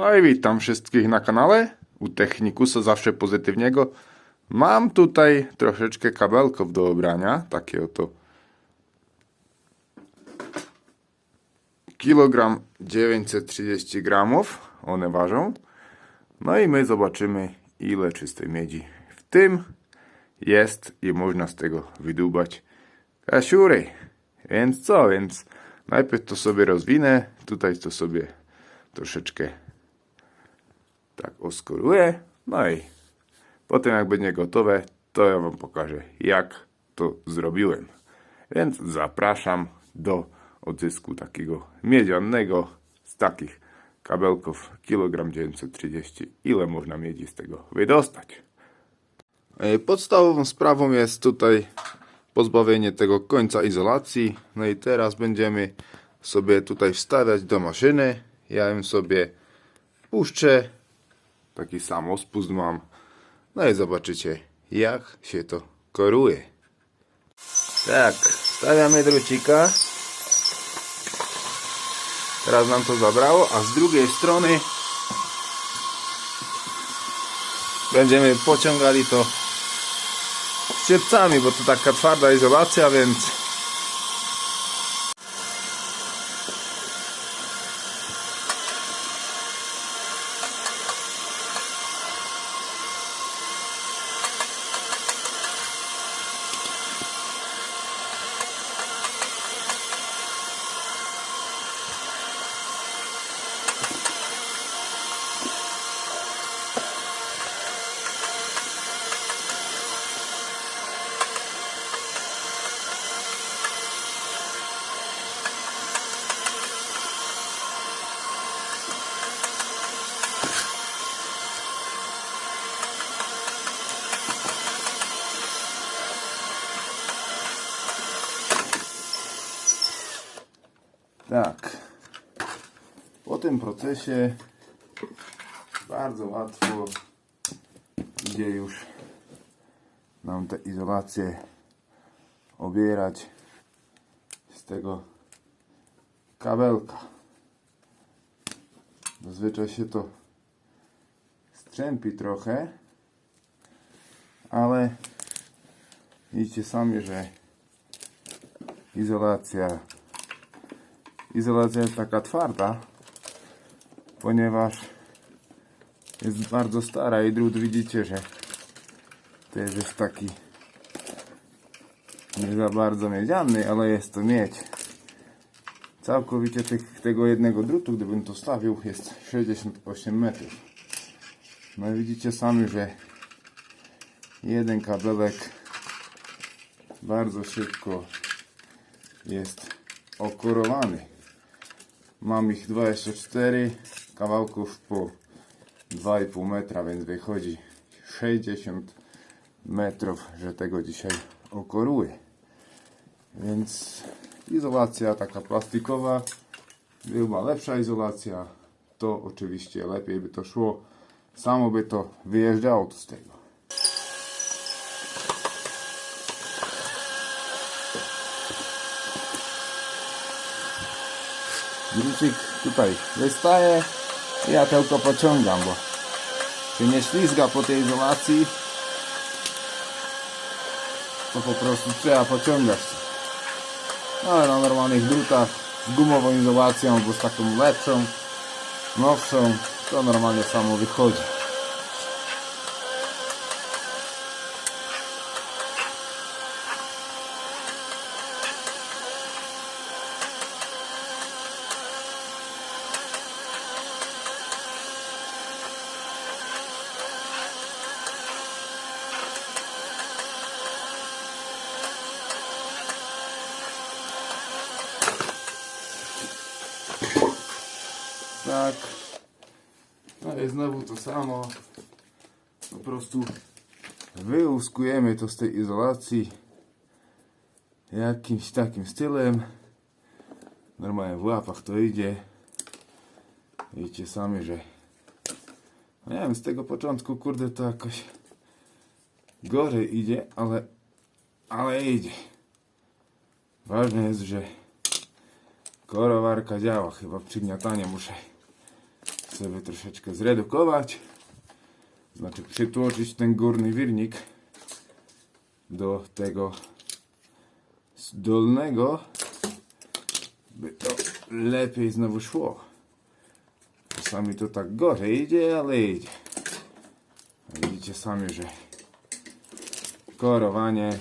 No i witam wszystkich na kanale. U Technikusa zawsze pozytywniego. Mam tutaj troszeczkę kabelków do obrania. Takie oto. Kilogram 930 gramów. One ważą. No i my zobaczymy ile czystej miedzi w tym jest i można z tego wydubać kasiury. Więc co? Więc najpierw to sobie rozwinę. Tutaj to sobie troszeczkę tak oskoruję. No i potem jak będzie gotowe, to ja wam pokażę jak to zrobiłem. Więc zapraszam do odzysku takiego miedzianego z takich kabelków kilogram 930. Ile można miedzi z tego wydostać? E, Podstawową sprawą jest tutaj pozbawienie tego końca izolacji. No i teraz będziemy sobie tutaj wstawiać do maszyny. Ja ją sobie puszczę. Taki sam spust mam. No i zobaczycie jak się to koruje. Tak, stawiamy drucika. Teraz nam to zabrało, a z drugiej strony będziemy pociągali to szczypcami, bo to taka twarda izolacja, więc Tak. Po tym procesie bardzo łatwo idzie już nam te izolacje obierać z tego kabelka. Zazwyczaj się to strzępi trochę, ale widzicie sami, że izolacja izolacja jest taka twarda, ponieważ jest bardzo stara i drut widzicie, że też jest taki nie za bardzo miedziany, ale jest to miedź. Całkowicie tych, tego jednego drutu, gdybym to stawił, jest 68 metrów. No i widzicie sami, że jeden kabelek bardzo szybko jest okorowany. Mam ich 24 kawałków po 2,5 metra, więc wychodzi 60 metrów, że tego dzisiaj okoruję. Więc izolacja taka plastikowa, była lepsza izolacja, to oczywiście lepiej by to szło. Samo by to wyjeżdżało z tego. Drucik tutaj wystaje. I ja tylko pociągam, bo się nie ślizga po tej izolacji. To po prostu trzeba pociągać. No, ale na normalnych drutach z gumową izolacją albo z taką lepszą nowszą to normalnie samo wychodzi Tak. No i znowu to samo. Po prostu wyłuskujemy to z tej izolacji jakimś takim stylem. Normalnie w łapach to idzie. Widzicie sami, że no nie wiem, z tego początku kurde to jakoś gorzej idzie, ale ale idzie. Ważne jest, że korowarka działa. Chyba przygniatanie muszę sobie troszeczkę zredukować. Znaczy przytłoczyć ten górny wirnik do tego dolnego, by to lepiej znowu szło. Czasami to tak gorzej idzie, ale idzie. Widzicie sami, że korowanie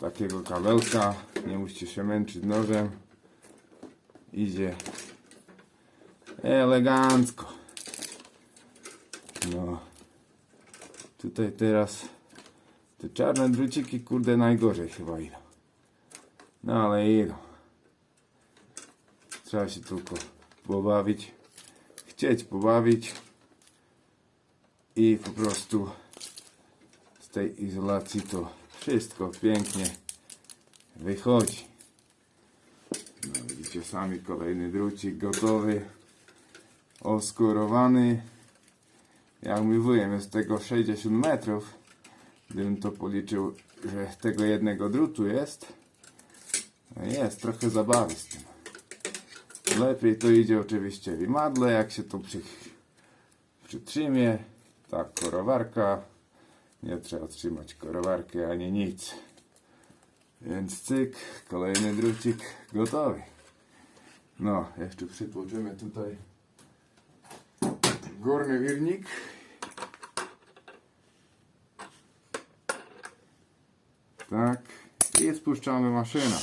takiego kabelka, nie musicie się męczyć nożem, idzie elegancko. No, tutaj teraz te czarne druciki, kurde, najgorzej chyba idą. No ale idą. Trzeba się tylko pobawić, chcieć pobawić i po prostu z tej izolacji to wszystko pięknie wychodzi. No widzicie sami kolejny drucik gotowy, oskorowany. Jak mówiłem, jest tego 60 metrów. Gdybym to policzył, że tego jednego drutu jest, no jest trochę zabawy z tym. Lepiej to idzie oczywiście w imadle, jak się to przy, przytrzymie. Tak, korowarka. Nie trzeba trzymać korowarki ani nic. Więc cyk, kolejny drucik gotowy. No, jeszcze przytłoczymy tutaj górny wirnik. Tak, i spuszczamy maszynę.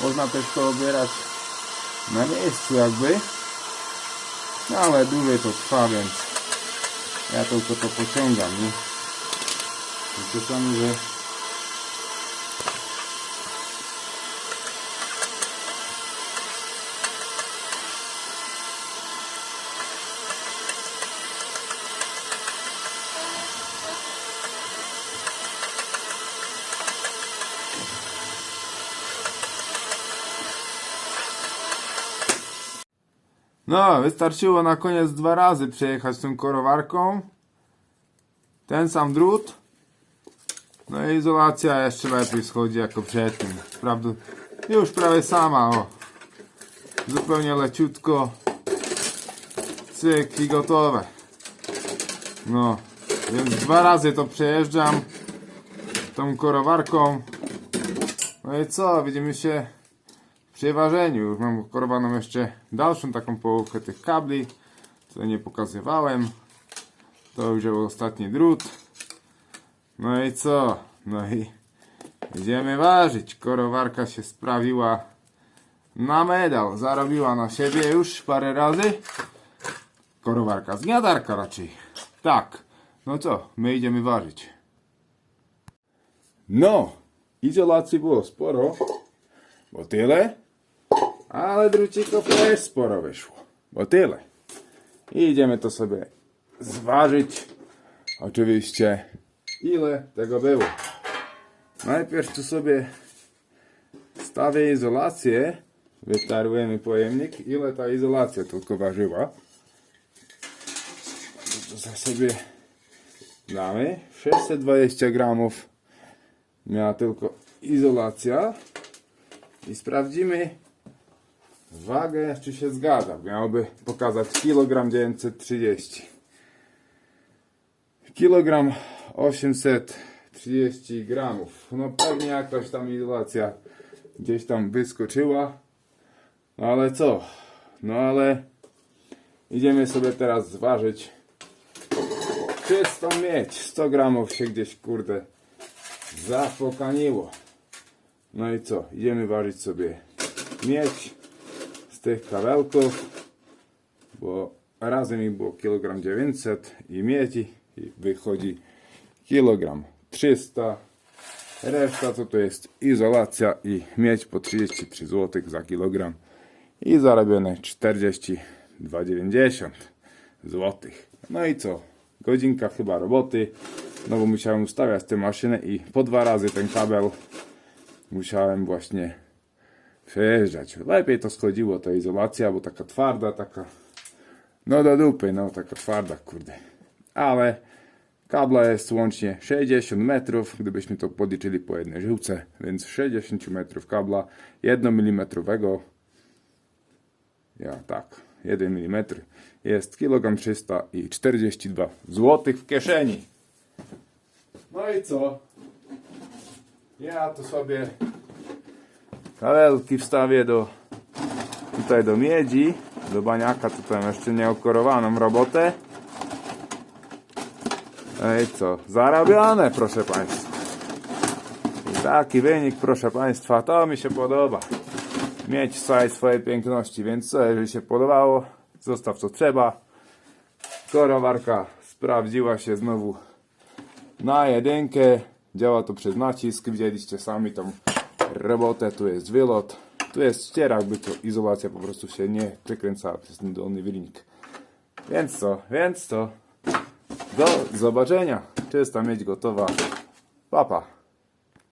Można też to obierać na miejscu jakby. No ale dłużej to trwa, więc ja tylko to pociągam, nie? I czasami, że No, wystarczyło na koniec dwa razy przejechać tą korowarką. Ten sam drut. No i izolacja jeszcze lepiej schodzi jako przedtem. Prawda? Już prawie sama, o. Zupełnie leciutko. Cyk i gotowe. No, więc dwa razy to przejeżdżam tą korowarką. No i co, widzimy się przy ważeniu. Już mam korowaną jeszcze dalszą taką połówkę tych kabli, co nie pokazywałem. To był ostatni drut. No i co? No i idziemy ważyć. Korowarka się sprawiła na medal. Zarobiła na siebie już parę razy. Korowarka, zgniatarka raczej. Tak. No co? My idziemy ważyć. No, izolacji było sporo, bo tyle. Ale drucików też sporo wyszło, bo tyle. Idziemy to sobie zważyć. Oczywiście, ile tego było. Najpierw tu sobie stawię izolację. Wytarujemy pojemnik. Ile ta izolacja tylko ważyła. To sobie damy. 620 gramów miała tylko izolacja. I sprawdzimy wagę, czy się zgadza. Miałoby pokazać kilogram 930. Kilogram 830 gramów. No pewnie jakaś tam izolacja gdzieś tam wyskoczyła. No ale co? No ale idziemy sobie teraz zważyć czystą miedź. 100 gramów się gdzieś kurde zapokaniło. No i co? Idziemy ważyć sobie miedź z tych kawałków, bo razem ich było kilogram 900 i miedzi i wychodzi kilogram 300. Reszta to to jest izolacja i miedź po 33 zł za kilogram i zarobione 42,90 zł. No i co? Godzinka chyba roboty. No bo musiałem ustawiać tę maszynę i po dwa razy ten kabel musiałem właśnie przejeżdżać. Lepiej to schodziło, ta izolacja, bo taka twarda, taka no do dupy, no taka twarda, kurde. Ale kabla jest łącznie 60 metrów, gdybyśmy to podliczyli po jednej żyłce, więc 60 metrów kabla 1 mm. Ja tak, 1 mm jest kilogram 342 zł w kieszeni. No i co? Ja tu sobie kabelki wstawię do tutaj do miedzi, do baniaka, tutaj jeszcze nieokorowaną robotę. Ej co, zarabiane proszę Państwa. I taki wynik proszę Państwa, to mi się podoba. Mieć w całej swojej piękności, więc co, jeżeli się podobało, zostaw co trzeba. Korowarka sprawdziła się znowu na jedynkę. Działa to przez nacisk. Widzieliście sami tą robotę. Tu jest wylot. Tu jest ścierak, by to izolacja po prostu się nie przekręcała przez ten dolny wylinik. Więc co? Więc co? Do zobaczenia. Czysta mieć gotowa. Papa.